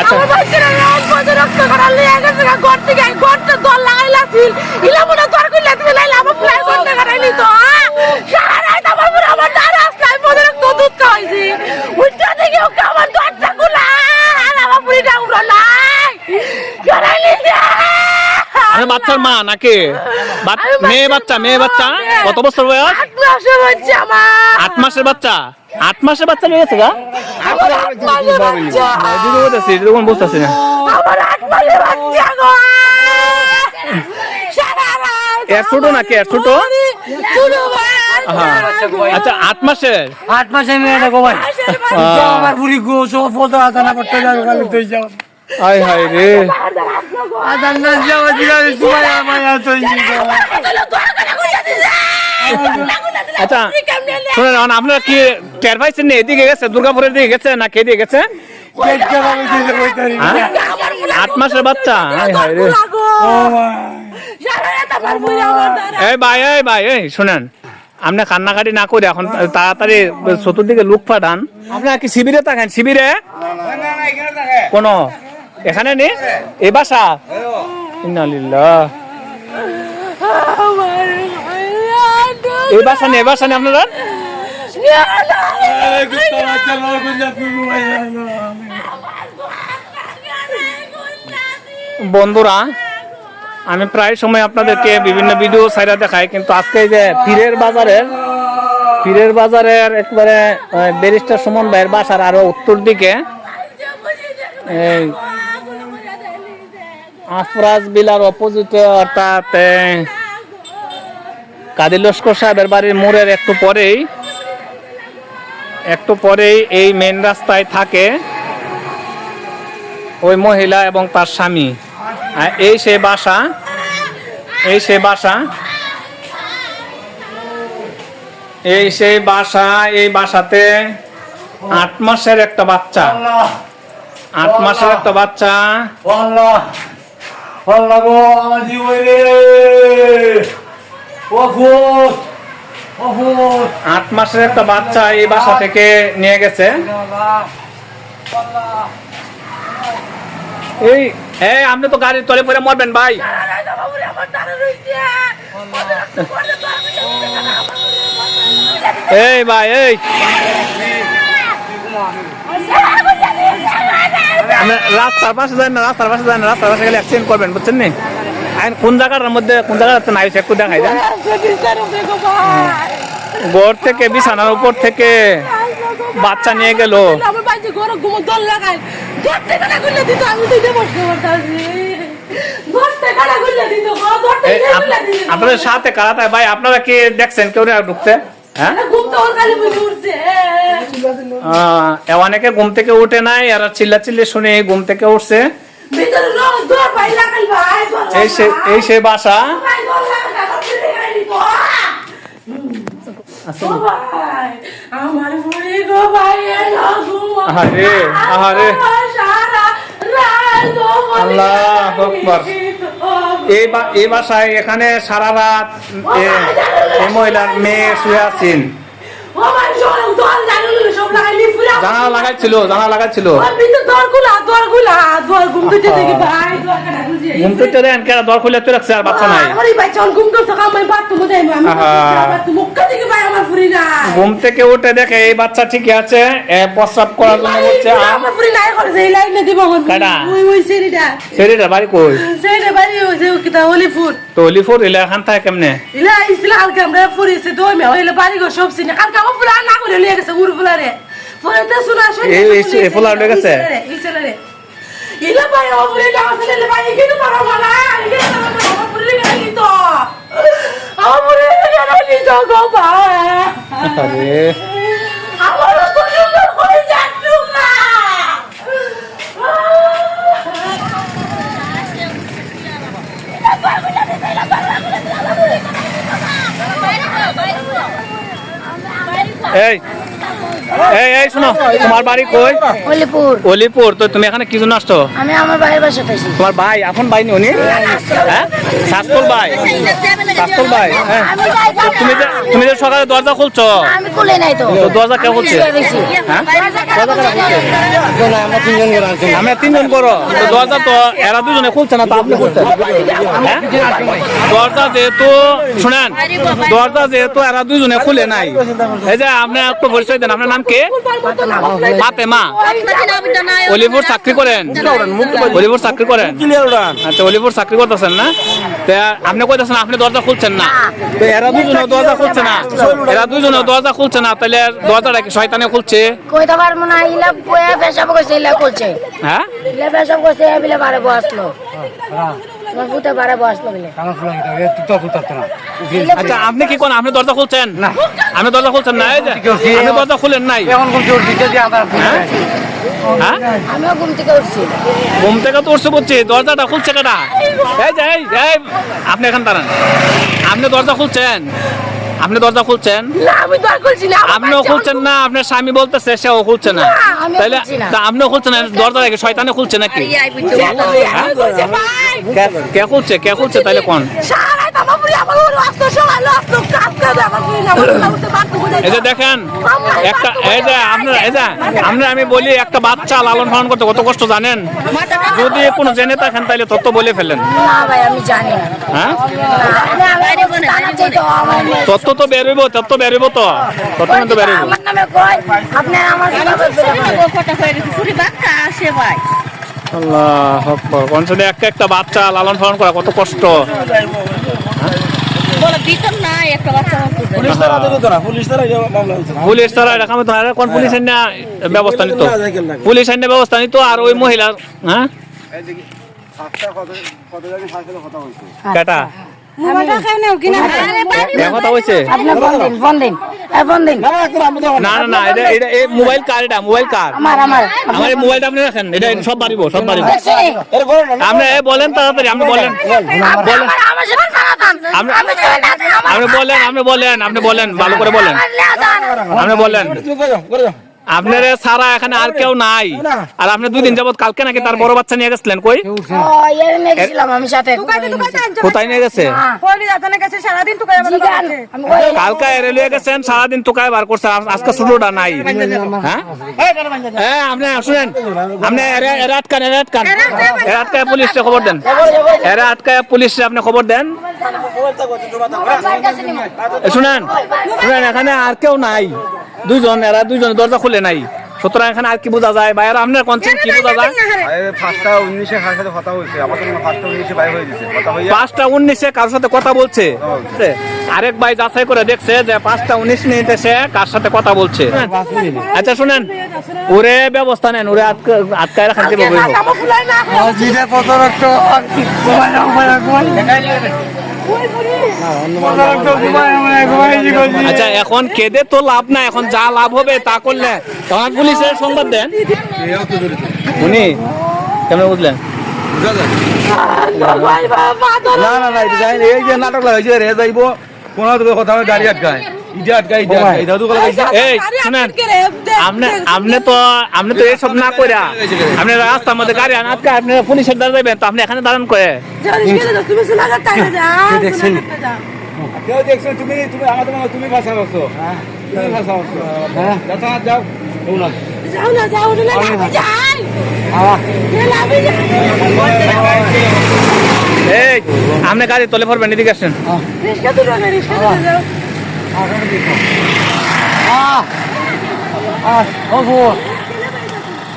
আচ্ছা। আমার বাচ্চারা রাত বজে রক্ত করা লিয়ে গেছে ঘর থেকে দল লাগাইলাছিল ইলা মনে তোর কইলা দিবে লাইলা আমার ফ্লাই করতে করাইলি তো হ্যাঁ? সারা রাত আমার পুরো আমার দ্বার আসলাই বজে রক্ত দুধ খাওয়াইছি। উল্টা থেকে ওকে আমার দরজা খোলা আর আমার পুরিটা উড়ো নাই করাইলি যে বাচ্চার মা নাকি? মেয়ে বাচ্চা মেয়ে বাচ্চা কত বছর বয়স? আট মাসের বাচ্চা আমার। আট মাসের বাচ্চা? আট মাসের বাচ্চা নিয়ে গেছে গা? বুঝতেছি না। এর ছোট নাকি? এর ছোট? আচ্ছা আট মাসের? আট মাসে মেয়েটা গো ভাই। মাসের আহ। বাচ্চা। আমার বুড়ি গো সব বলতে আদানা করতে যাবে খালি তুই যাও। আয় হায় রে। আদান না যাওয়া দিলে আমার আচ্ছা শুনেন এখন আপনারা কি টের পাইছেন না? এদিকে গেছে দুর্গাপুরের দিকে গেছে না কে দিকে গেছে? হ্যাঁ? আট মাসের বাচ্চা। এই ভাই এই ভাই এই শুনেন। আপনি কান্নাকাটি না করে এখন তাড়াতাড়ি চতুর্দিকে লুক পাঠান। আপনারা কি শিবিরে থাকেন? শিবিরে? কোন? এখানে নেই এ বাসা? ইন্নালিল্লাহ। এই বাসা নেই বাসা আপনারা? বন্ধুরা, আমি প্রায় সময় আপনাদেরকে বিভিন্ন ভিডিও সাইডা দেখাই, কিন্তু আজকে যে পীরের বাজারের পীরের বাজারের একবারে ব্যারিস্টার সুমন ভাইয়ের বাসার আরও উত্তর দিকে আফরাজ বিলার অপোজিটে অর্থাৎ কাদির লস্কর সাহেবের বাড়ির মোড়ের একটু পরেই একটু পরেই এই মেন রাস্তায় থাকে ওই মহিলা এবং তার স্বামী। এই সে বাসা এই সে বাসা এই সেই বাসা এই বাসাতে আট মাসের একটা বাচ্চা। আট মাসের একটা বাচ্চা। আল্লাহ। আল্লাহ গো আমার জীবন। আট মাসের একটা বাচ্চা এই বাসা থেকে নিয়ে গেছে। এই আপনি তো গাড়ির তলে পরে মরবেন ভাই। এই ভাই, এই। রাস্তার পাশে যান না, রাস্তার পাশে যান না, রাস্তার পাশে গেলে অ্যাক্সিডেন্ট করবেন, বুঝছেন নি? আইন কোন জায়গাটার মধ্যে, কোন জায়গাটাতে নাই একটু দেখাই দেন। ঘর থেকে, বিছানার উপর থেকে বাচ্চা নিয়ে গেল। আপনাদের সাথে কারাতায় ভাই, আপনারা কি দেখছেন কেউ ঢুকতে? হ্যাঁ? অনেকে ঘুম থেকে উঠে নাই, এরা চিল্লা চিল্লি শুনে ঘুম থেকে উঠছে। এই সে বাসা? আহারে, আল্লাহু। এই এই বাসায় এখানে সারা রাত এই মহিলার মেয়ে শুয়ে আছেন ও ভাই সব দল জানুন সব লাগাইলি ফুরা জানালা লাগাইছিল জানালা দর ঘুম থেকে দেখি ভাই দর কাটা গুজি ঘুম থেকে দেন কেন দর খুলে তো রাখছে আর বাচ্চা নাই। ঘুম থেকে উঠে দেখে এই বাচ্চা ঠিকই আছে প্রস্রাব করার জন্য সেরিটা বাড়ি কই? সেরিটা বাড়ি হইছে কিতা তো ইলে থাকে কেমনে? ইলা ইসলা হালকা আমরা ফুরি সে দই মে হইলে বাড়ি গো সব সিনে কালকে আমার ফুলা না করে লিয়ে গেছে উড় ফুলারে। ফুলাতে শুনা শুনি এই- এই- ফুলা উড়ে গেছে? ইলা ভাই আমার ফুরি না আসলে ভাই কিন্তু তোর মালা ইলা আমার ফুরি গেলি তো আমার ফুরি গেলি তো গো ভাই আরে। আমার তো সুন্দর করে যাচ্ছু না। এই। এই এই শোনো তোমার বাড়ি কই? অলিপুর। অলিপুর তো তুমি এখানে কি জন্য আসছো? আমি আমার ভাইয়ের বাসাতে আছি তোমার ভাই এখন ভাই নি উনি? হ্যাঁ? শাসকুল ভাই। রাস্তুল ভাই হ্যাঁ। তুমি যে তুমি যে সকালে দরজা খুলছো? আমি খুলে নাই তো। তো দরজা কে খুলছে। হ্যাঁ? আমরা তিনজন করে তো দরজা তো এরা দুজনে খুলছে না তো আপনি খুলছেন হ্যাঁ? দরজা যেহেতু শুনেন দরজা যেহেতু এরা দুজনে খুলে নাই। এই যে আপনি একটু পরিচয় দেন আপনার নাম কে? ফাতেমা। অলিপুর চাকরি করেন? অলিপুর চাকরি করেন? আচ্ছা অলিপুর চাকরি করতেছেন না? আপনি কইতেছেন আপনি দরজা খুলছেন না। তো এরা দুজনে দরজা খুলছে না। এরা দুজনে দরজা খুলছে না তাহলে দরজাটা কি শয়তানে খুলছে? কইতে পারব না ইলা বয়ে পেশাব করছে ইলা খুলছে। হ্যাঁ? ইলা পেশাব করছে এ বারে বসল। আচ্ছা আপনি কি কোন আপনি দরজা খুলছেন? না। আপনি দরজা খুলছেন না? আপনি দরজা খুলেন নাই। এখন কোন জোর দিতে দিয়ে আমরা হ্যাঁ? আমিও ঘুম থেকে উঠছি। ঘুম থেকে তো উঠছে বলছি দরজাটা খুলছে কেটা এই যে এই এই আপনি এখান দাঁড়ান। আপনি দরজা খুলছেন? আপনি দরজা খুলছেন? না আমি দরজা খুলছি না আপনিও খুলছেন না আপনার স্বামী বলতেছে সেও খুলছে না। তাহলে। তা আপনিও খুলছেন না দরজা রেখে শয়তানে খুলছে নাকি। কে- কে খুলছে কে খুলছে তাহলে কোন? এই দেখেন একটা এই যে আপনার এই যে আপনার আমি বলি একটা বাচ্চা লালন পালন করতে কত কষ্ট জানেন? যদি কোনো জেনে থাকেন তাহলে তত বলে ফেলেন। না ভাই আমি জানি না। হ্যাঁ? চাই তো বেরোইব তত্ত্ব বেরোইব তো। তত্ত্ব কিন্তু বেরোইব। আমার নামে কয়? আপনি আমার? আল্লাহ আকবার। অঞ্চলে একটা একটা বাচ্চা লালন পালন করা কত কষ্ট। পুলিশ তারা এরকম কোন পুলিশ আইনা ব্যবস্থা নিত? পুলিশ আইনা ব্যবস্থা নিত। আর ওই হ্যাঁ? কথা হয়েছে আপনি ফোন দিন ফোন দিন এ, ফোন দিন না না না এটা এটা এই মোবাইল কার এটা মোবাইল কার আমার মোবাইলটা আপনি রাখেন এটা সব বাড়িব সব বাড়িব আপনি এ বলেন তাড়াতাড়ি আপনি বলেন আপনি বলেন আপনি বলেন আপনি বলেন ভালো করে বলেন। আপনি বলেন আপনার সারা এখানে আর কেউ নাই। আর আপনি দুই দিন যাবত কালকে নাকি তার বড় বাচ্চা নিয়ে গেছিলেন কই? ও, এর নিয়ে গেছিলাম আমি সাথে। কোথায় নিয়ে গেছে? হ্যাঁ। কালকা এরে গেছেন সারাদিন তোকায় বার করছে আজকে শুরুটা নাই। হ্যাঁ? হ্যাঁ আপনি শুনেন আপনি এরে আটকান এরে আটকান। এরে আটকায় পুলিশে খবর দেন। এরে আটকায় পুলিশে আপনি খবর দেন। শুনেন শুনেন এখানে আর কেউ নাই। দুইজন এরা দুইজন দরজা খুলে নাই। সুতরাং এখানে আর কি বোঝা যায়? বাইরে আপনার কনসেন্ট কি বোঝা যায়? ফার্স্টটা উনিশে কার সাথে কথা হয়েছে? আমার তো ফার্স্টটা উনিশে বাইরে হয়ে গেছে। পাঁচটা উনিশে কারোর সাথে কথা বলছে? আরেক ভাই যাচাই করে দেখছে যে পাঁচটা উনিশ মিনিটে সে কার সাথে কথা বলছে। আচ্ছা শুনেন। ওরে ব্যবস্থা নেন ওরে আটকা- আটকায় রাখেন কি বলব আচ্ছা এখন কেঁদে তো লাভ না এখন যা লাভ হবে তা করলে। তখন পুলিশের সংবাদ দেন। উনি কেমন বুঝলেন। না না না এই যে নাটক লাগাইছে রে, যাইব কথা গাড়ি আটকায়। এই শুনেন আপনি আপনি তো আপনি তো এইসব না কইরা। আপনি রাস্তার মধ্যে গাড়ি আনাত আপনি পুলিশের দ্বারা যাবেন তো আপনি এখানে দাঁড়ান করে তুমি শোনালে তাই যা, দেখছেন? শোনালে তাই যা। কেউ দেখছ তুমি তুমি আমাদের তুমি ভাষা বলছো। তুমি ভাষা বলছো। যাতা যাও। যাও না, যাও না, আমি যাই। যাই। এই আপনি গাড়ি তলে পড়বেন এদিকে আসেন। রিস্কা দুটো না, রিস্কা দুটো যাও। আ আ অবুত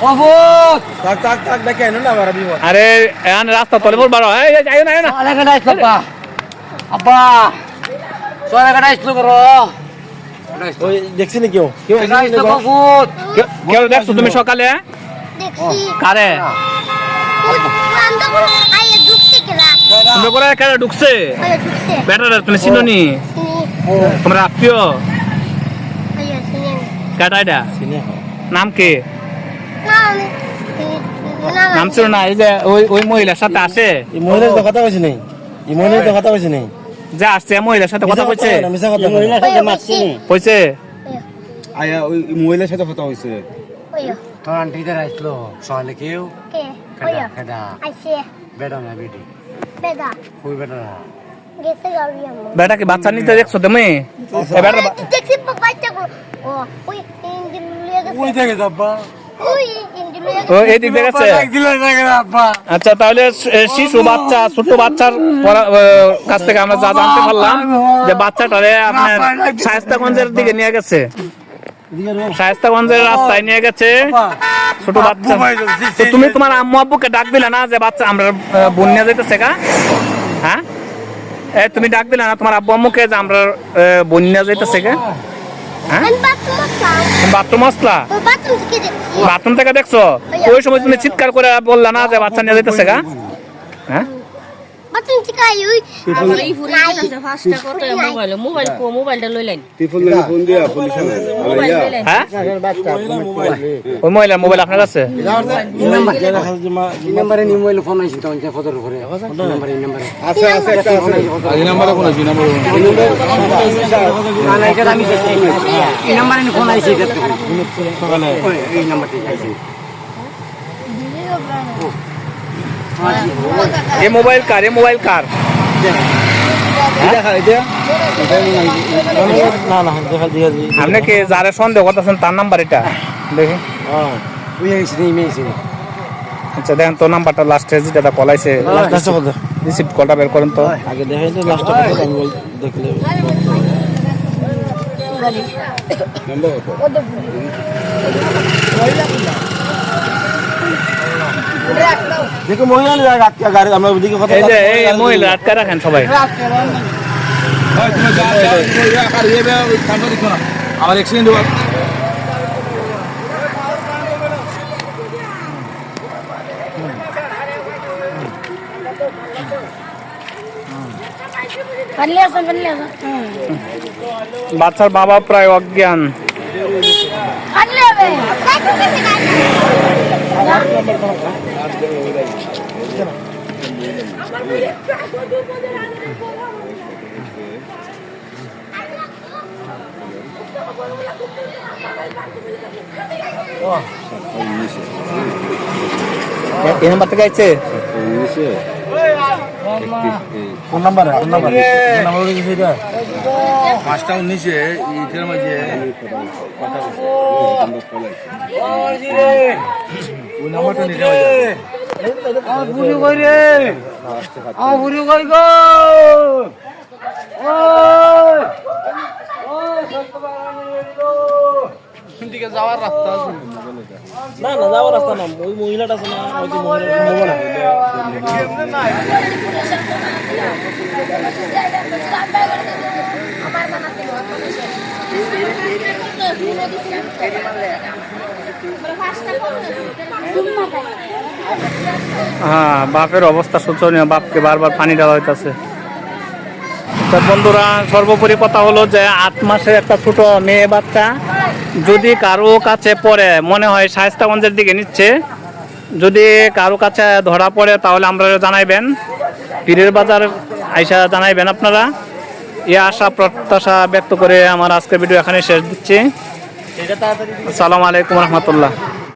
অবুত তাক তাক তাক দেখে এনো না আমার বিপদ আরে এখানে রাস্তা তলে পড়বার এই এই, যাইও না যাইও না। অনেক ডাইস আব্বা আব্বা সোনা ডাইস লো করো? ওই দেখছি। না কেউ কেউ কেউ দেখছ তুমি সকালে দেখছি কারে ঢুকছে? বেটার তুমি চিনি তোমরা আত্মীয়? কাটা এটা? নাম কি? নাম ছিল না এই যে ওই ওই মহিলার সাথে আসে? এই মহিলার তো কথা কইছি নাই। এই মহিলার তো কথা কইছি নাই। যে আসছে মহিলার সাথে কথা কথা মহিলার সাথে মারছি কইছে? আয়া ওই মহিলার সাথে কথা হইছে তোর আন্টিতে ডাইস লো সোনা কেউ? কে? কেডা কেডা আইছে। বেটা না বেটি বেদা। কই বেটা না? গেছে গাড়ি আমার। বেটা কি বাচ্চা নিতে দেখছ তুমি? এ বেটা দেখছি বাচ্চা ও ওই ইঞ্জিন লিয়ে গেছে। ওই থেকে আব্বা। আচ্ছা তাহলে শিশু বাচ্চা ছোট বাচ্চার কাছ থেকে আমরা যা জানতে পারলাম যে বাচ্চাটারে আপনার শায়স্তাগঞ্জের দিকে নিয়ে গেছে। শায়স্তাগঞ্জের রাস্তায় নিয়ে গেছে। ছোট বাচ্চা। তুমি তোমার আম্মু আব্বুকে ডাক দিলে না যে বাচ্চা আমরা আহ, বোন নিয়ে যাইতেছে গা? হ্যাঁ? তুমি ডাক দিলে না তোমার আব্বু আম্মুকে যে আমরা বন্যা বোন নিয়ে যাইতেছে গে। হ্যাঁ? বাথরুম আসলা বাথরুম থেকে দেখছ। ওই সময় তুমি চিৎকার করে বললা না যে বাচ্চা নিয়ে যাইতেছে গা। হ্যাঁ? থেকে এই ফুরে ফাস্টটা মোবাইল মোবাইল কো মোবাইলটা ফোন দিয়া পুলিশ মোবাইল হ্যাঁ ওই মহিলার মোবাইল আপনার কাছে নাম্বারে নি মোবাইল ফোন আইছি তখন যে ফটোর উপরে নাম্বারে এই নাম্বারে আছে আছে একটা আছে এই নাম্বারে কোন আছে নাম্বার না না এটা আমি দেখছি এই নাম্বারে ফোন আইছি এটা সকালে এই নাম্বার থেকে আইছি এই মোবাইল কার এই মোবাইল কার দেখা এটা না না দেখা দিয়া দি আপনি কি যারা সন্দেহ করতেছেন তার নাম্বার এটা দেখি আচ্ছা দেখেন তো নাম্বারটা লাস্টে যেটা কলাইছে রিসিভ কলটা বের করেন তো আগে দেখাই তো লাস্ট কথা আমি বল দেখলে নাম্বার কত দেখো মহিলা আটকা গাড়ি আমরা ওদিকে কথা এই যে এই মহিলা আটকা রাখেন সবাই। ভাই তুমি যা যা আর ইয়ে বে কামটা দেখো না। আমার অ্যাক্সিডেন্ট হওয়ার। বাচ্চার বাবা প্রায় অজ্ঞান। এই নাম্বার থেকে আইছে phone number phone number number কি এটা পাঁচটা উনিশে ইটার মাঝে ওই নাম্বারটা নিতে হবে। আমার বুড়ি কই রে আমার বুড়ি কই গো ওই ওই না না যাওয়ার রাস্তা না। ওই মহিলাটা আছে না ওই যে মহিলাটা মোবাইল হ্যাঁ বাপের অবস্থা শোচনীয়, বাপকে বারবার পানি দেওয়া হইতেছে। তা বন্ধুরা, সর্বোপরি কথা হলো যে, আট মাসের একটা ছোট মেয়ে বাচ্চা যদি কারও কাছে পড়ে, মনে হয় শায়স্তাগঞ্জের দিকে নিচ্ছে, যদি কারও কাছে ধরা পড়ে, তাহলে আমরা জানাইবেন। পীরের বাজার আইসা জানাইবেন আপনারা। এ আশা প্রত্যাশা ব্যক্ত করে আমার আজকের ভিডিও এখানে শেষ দিচ্ছি। আসসালামু আলাইকুম রহমতুল্লাহ।